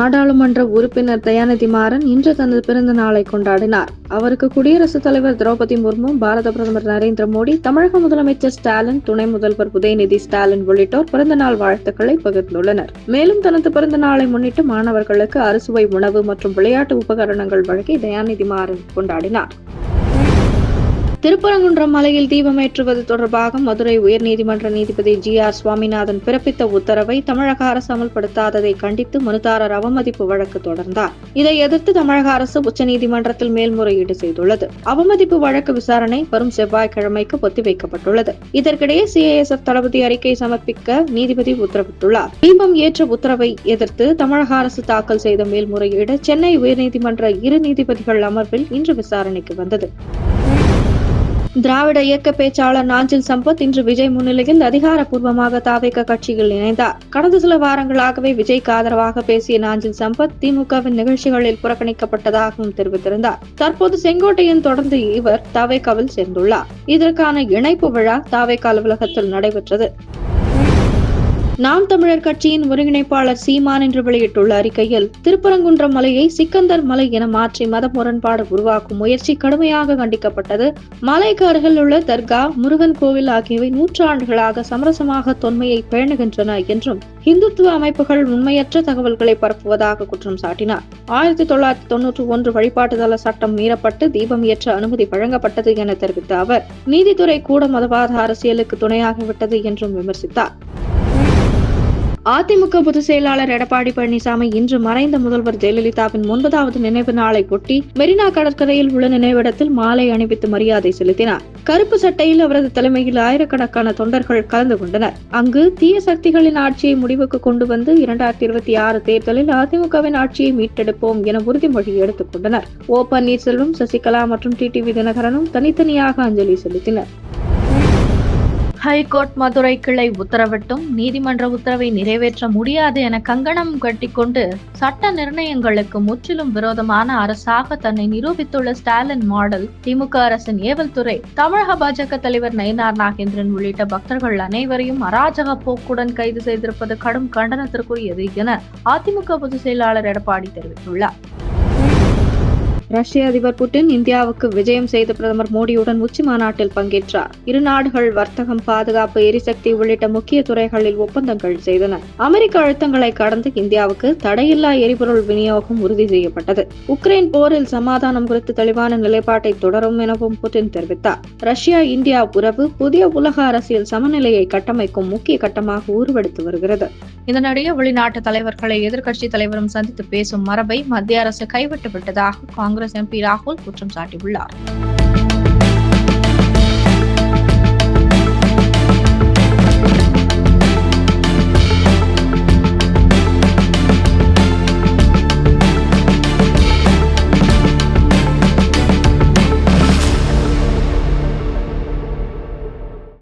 நாடாளுமன்ற உறுப்பினர் தயாநிதி மாறன் இன்று தனது பிறந்த நாளை கொண்டாடினார். அவருக்கு குடியரசுத் தலைவர் திரௌபதி முர்மு பாரத பிரதமர் நரேந்திர மோடி தமிழக முதலமைச்சர் ஸ்டாலின் துணை முதல்வர் உதயநிதி ஸ்டாலின் உள்ளிட்டோர் பிறந்த நாள் வாழ்த்துக்களை பகிர்ந்துள்ளனர். மேலும் தனது பிறந்த நாளை முன்னிட்டு மாணவர்களுக்கு அறுசுவை உணவு மற்றும் விளையாட்டு உபகரணங்கள் வழங்கி தயாநிதி மாறன் கொண்டாடினார். திருப்பரங்குன்றம் மலையில் தீபமேற்றுவது தொடர்பாக மதுரை உயர்நீதிமன்ற நீதிபதி ஜி ஆர் சுவாமிநாதன் பிறப்பித்த உத்தரவை தமிழக அரசு அமல்படுத்தாததை கண்டித்து மனுதாரர் அவமதிப்பு வழக்கு தொடர்ந்தார். இதை எதிர்த்து தமிழக அரசு உச்சநீதிமன்றத்தில் மேல்முறையீடு செய்துள்ளது. அவமதிப்பு வழக்கு விசாரணை வரும் செவ்வாய்க்கிழமைக்கு ஒத்திவைக்கப்பட்டுள்ளது. இதற்கிடையே சிஐஎஸ்எஃப் தளபதி அறிக்கை சமர்ப்பிக்க நீதிபதி உத்தரவிட்டுள்ளார். தீபம் ஏற்ற உத்தரவை எதிர்த்து தமிழக அரசு தாக்கல் செய்த மேல்முறையீடு சென்னை உயர்நீதிமன்ற இரு நீதிபதிகள் அமர்வில் இன்று விசாரணைக்கு வந்தது. திராவிட இயக்க பேச்சாளர் நாஞ்சில் சம்பத் இன்று விஜய் முன்னிலையில் அதிகாரப்பூர்வமாக தாவேக கட்சியில் இணைந்தார். கடந்த சில வாரங்களாகவே விஜய்க்கு ஆதரவாக பேசிய நாஞ்சில் சம்பத் திமுகவின் நிகழ்ச்சிகளில் புறக்கணிக்கப்பட்டதாகவும் தெரிவித்திருந்தார். தற்போது செங்கோட்டையின் தொடர்ந்து இவர் தாவேகாவில் சேர்ந்துள்ளார். இதற்கான இணைப்பு விழா தாவேக அலுவலகத்தில் நடைபெற்றது. நாம் தமிழர் கட்சியின் ஒருங்கிணைப்பாளர் சீமான் என்று வெளியிட்டுள்ள அறிக்கையில் திருப்பரங்குன்றம் மலையை சிக்கந்தர் மலை என மாற்றி மத முரண்பாடு உருவாக்கும் முயற்சி கடுமையாக கண்டிக்கப்பட்டது. மலைக்கு அருகில் உள்ள தர்கா முருகன் கோவில் ஆகியவை நூற்றாண்டுகளாக சமரசமாக தொன்மையை பேணுகின்றன என்றும் இந்துத்துவ அமைப்புகள் உண்மையற்ற தகவல்களை பரப்புவதாக குற்றம் சாட்டினார். ஆயிரத்தி தொள்ளாயிரத்தி தொன்னூற்றி ஒன்று வழிபாட்டுதள சட்டம் மீறப்பட்டு தீபம் ஏற்ற அனுமதி வழங்கப்பட்டது என தெரிவித்த அவர் நீதித்துறை கூட மதவாத அரசியலுக்கு துணையாகிவிட்டது என்றும் விமர்சித்தார். அதிமுக பொதுச் செயலாளர் எடப்பாடி பழனிசாமி இன்று மறைந்த முதல்வர் ஜெயலலிதாவின் ஒன்பதாவது நினைவு நாளை ஒட்டி மெரினா கடற்கரையில் உள்ள நினைவிடத்தில் மாலை அணிவித்து மரியாதை செலுத்தினார். கருப்பு சட்டையில் அவரது தலைமையில் ஆயிரக்கணக்கான தொண்டர்கள் கலந்து கொண்டனர். அங்கு தீய சக்திகளின் ஆட்சியை முடிவுக்கு கொண்டு வந்து இரண்டாயிரத்தி இருபத்தி ஆறு தேர்தலில் அதிமுகவின் ஆட்சியை மீட்டெடுப்போம் என உறுதிமொழி எடுத்துக் கொண்டனர். ஓ பன்னீர்செல்வம் சசிகலா மற்றும் டிடிவி தினகரனும் தனித்தனியாக அஞ்சலி செலுத்தினர். ஹைகோர்ட் மதுரை கிளை உத்தரவிட்டும் நீதிமன்ற உத்தரவை நிறைவேற்ற முடியாது என கங்கணம் கட்டிக்கொண்டு சட்ட நிர்ணயங்களுக்கு முற்றிலும் விரோதமான அரசாக தன்னை நிரூபித்துள்ள ஸ்டாலின் மாடல் திமுக அரசின் ஏவல் துறை தமிழக பாஜக தலைவர் நயினார் நாகேந்திரன் உள்ளிட்ட பக்தர்கள் அனைவரையும் அராஜக போக்குடன் கைது செய்திருப்பது கடும் கண்டனத்திற்குரியது என அதிமுக பொதுச் செயலாளர் எடப்பாடி தெரிவித்துள்ளார். ரஷ்ய அதிபர் புட்டின் இந்தியாவுக்கு விஜயம் செய்த பிரதமர் மோடியுடன் உச்சி மாநாட்டில் பங்கேற்றார். இரு நாடுகள் வர்த்தகம் பாதுகாப்பு எரிசக்தி உள்ளிட்ட முக்கிய துறைகளில் ஒப்பந்தங்கள் செய்தன. அமெரிக்க அழுத்தங்களை கடந்து இந்தியாவுக்கு தடையில்லா எரிபொருள் விநியோகம் உறுதி செய்யப்பட்டது. உக்ரைன் போரில் சமாதானம் குறித்து தெளிவான நிலைப்பாட்டை தொடரும் எனவும் புட்டின் தெரிவித்தார். ரஷ்யா இந்தியா உறவு புதிய உலக அரசியல் சமநிலையை கட்டமைக்கும் முக்கிய கட்டமாக உருவெடுத்து வருகிறது. இதனிடையே வெளிநாட்டு தலைவர்களை எதிர்க்கட்சி தலைவரும் சந்தித்து பேசும் மரபை மத்திய அரசு கைவிட்டு விட்டதாக காங்கிரஸ் எம்பி ராகுல் குற்றம் சாட்டியுள்ளார்.